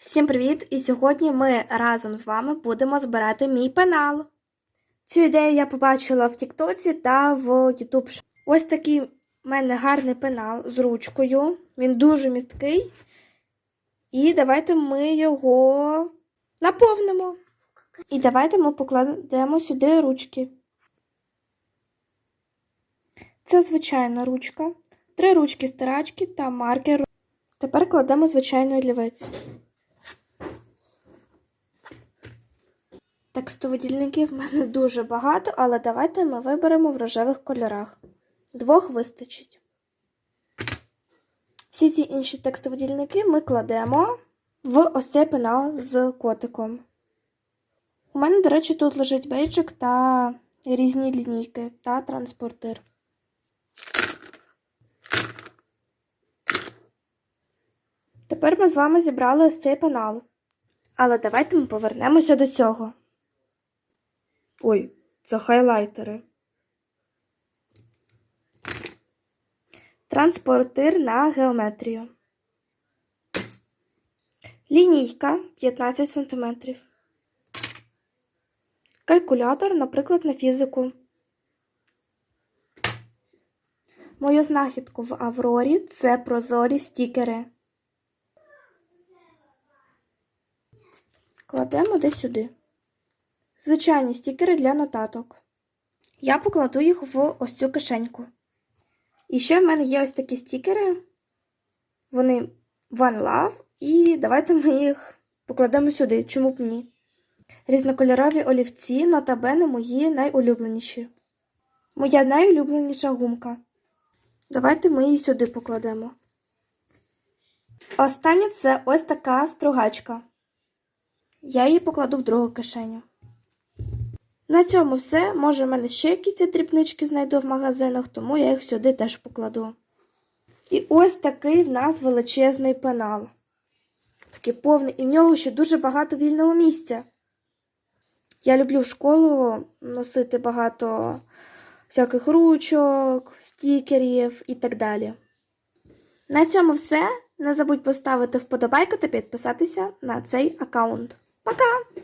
Всім привіт! І сьогодні ми разом з вами будемо збирати мій пенал. Цю ідею я побачила в Тіктоці та в YouTube. Ось такий в мене гарний пенал з ручкою. Він дуже місткий. І давайте ми його наповнимо. І давайте ми покладемо сюди ручки. Це звичайна ручка, три ручки стирачки та маркер. Тепер кладемо звичайний олівець. Текстовидільників в мене дуже багато, але давайте ми виберемо в рожевих кольорах. Двох вистачить. Всі ці інші текстовидільники ми кладемо в ось цей пенал з котиком. У мене, до речі, тут лежить бейджик та різні лінійки та транспортир. Тепер ми з вами зібрали ось цей пенал. Але давайте ми повернемося до цього. Ой, це хайлайтери. Транспортир на геометрію. Лінійка 15 см. Калькулятор, наприклад, на фізику. Мою знахідку в Аврорі це прозорі стікери. Кладемо десь сюди. Звичайні стікери для нотаток. Я покладу їх в ось цю кишеньку. І ще в мене є ось такі стікери. Вони One Love. І давайте ми їх покладемо сюди, чому б ні. Різнокольорові олівці, нотабени мої найулюбленіші. Моя найулюбленіша гумка. Давайте ми її сюди покладемо. Останнє це ось така стругачка. Я її покладу в другу кишеню. На цьому все. Може, в мене ще якісь дрібнички знайду в магазинах, тому я їх сюди теж покладу. І ось такий в нас величезний пенал. Такий повний, і в нього ще дуже багато вільного місця. Я люблю в школу носити багато всяких ручок, стікерів і так далі. На цьому все. Не забудь поставити вподобайку та підписатися на цей аккаунт. Пока!